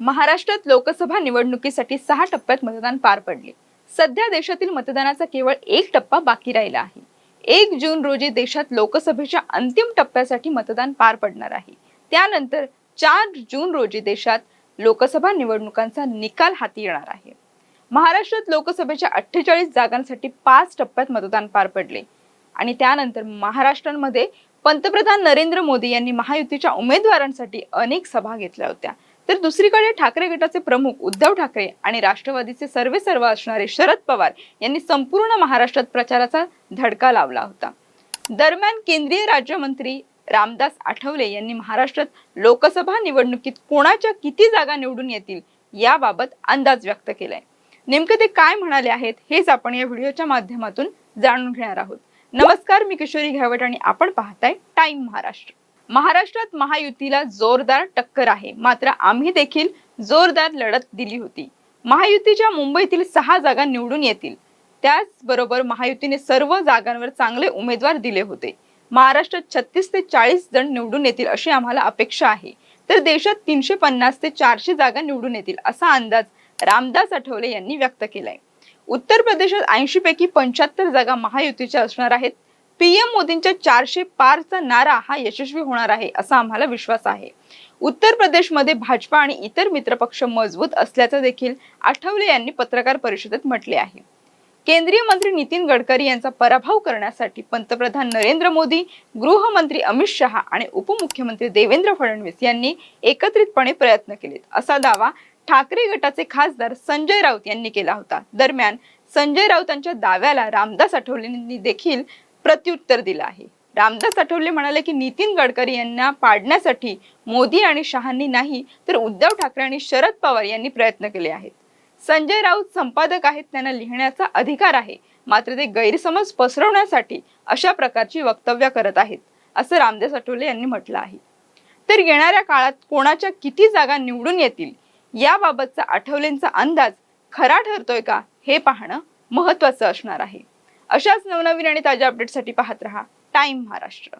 महाराष्ट्रात लोकसभा निवडणुकीसाठी सहा टप्प्यात मतदान पार पडले. सध्या देशातील मतदानाचा केवळ एक टप्पा बाकी राहिला आहे. एक जून रोजी देशात लोकसभेच्या अंतिम टप्प्यासाठी मतदान पार पडणार आहे. त्यानंतर चार जून रोजी देशात लोकसभा निवडणुकांचा निकाल हाती येणार आहे. महाराष्ट्रात लोकसभेच्या अठ्ठेचाळीस जागांसाठी पाच टप्प्यात मतदान पार पडले. आणि त्यानंतर महाराष्ट्रामध्ये पंतप्रधान नरेंद्र मोदी यांनी महायुतीच्या उमेदवारांसाठी अनेक सभा घेतल्या होत्या. तर दुसरीकडे ठाकरे गटाचे प्रमुख उद्धव ठाकरे आणि राष्ट्रवादीचे सर्वे सर्व असणारे शरद पवार यांनी संपूर्ण महाराष्ट्रात प्रचाराचा धडका लावला होता. दरम्यान केंद्रीय राज्यमंत्री रामदास आठवले यांनी महाराष्ट्रात लोकसभा निवडणुकीत कोणाच्या किती जागा निवडून येतील याबाबत अंदाज व्यक्त केलाय. नेमकं ते काय म्हणाले आहेत हेच आपण या व्हिडिओच्या माध्यमातून जाणून घेणार आहोत. नमस्कार मी किशोरी घ्यावट आणि आपण पाहताय टाइम महाराष्ट्र. महाराष्ट्रात महायुतीला जोरदार टक्कर आहे. मात्र आम्ही देखील जोरदार लढत दिली होती. महायुतीच्या मुंबईतील सहा जागा निवडून येतील. त्याचबरोबर महायुतीने सर्व जागांवर चांगले उमेदवार दिले होते. महाराष्ट्रात छत्तीस ते चाळीस जण निवडून येतील अशी आम्हाला अपेक्षा आहे. तर देशात तीनशे पन्नास ते चारशे जागा निवडून येतील असा अंदाज रामदास आठवले यांनी व्यक्त केलाय. उत्तर प्रदेशात ऐंशी पैकी पंच्याहत्तर जागा महायुतीच्या असणार आहेत. पीएम मोदींच्या चारशे पारचा नारा हा यशस्वी होणार आहे असा आम्हाला विश्वास आहे. उत्तर प्रदेशमध्ये भाजपा आणि इतर मित्रपक्ष मजबूत असल्याचं देखील आठवले यांनी पत्रकार परिषदेत म्हटले आहे. केंद्रीय मंत्री नितीन गडकरी यांचा पराभव करण्यासाठी पंतप्रधान नरेंद्र मोदी गृहमंत्री अमित शहा आणि उपमुख्यमंत्री देवेंद्र फडणवीस यांनी एकत्रितपणे प्रयत्न केलेत असा दावा ठाकरे गटाचे खासदार संजय राऊत यांनी केला होता. दरम्यान संजय राऊतांच्या दाव्याला रामदास आठवलेंनी देखील प्रत्युत्तर दिलं आहे. रामदास आठवले म्हणाले की नितीन गडकरी यांना पाडण्यासाठी मोदी आणि शहांनी नाही तर उद्धव ठाकरे आणि शरद पवार यांनी प्रयत्न केले आहेत. संजय राऊत संपादक आहेत त्यांना लिहिण्याचा अधिकार आहे. मात्र ते गैरसमज पसरवण्यासाठी अशा प्रकारची वक्तव्य करत आहेत असं रामदास आठवले यांनी म्हटलं आहे. तर येणाऱ्या काळात कोणाच्या किती जागा निवडून येतील याबाबतचा आठवलेंचा अंदाज खरा ठरतोय का हे पाहणं महत्वाचं असणार आहे. अशाच नवनवीन आणि ताज्या अपडेटसाठी पाहत रहा. टाइम महाराष्ट्र.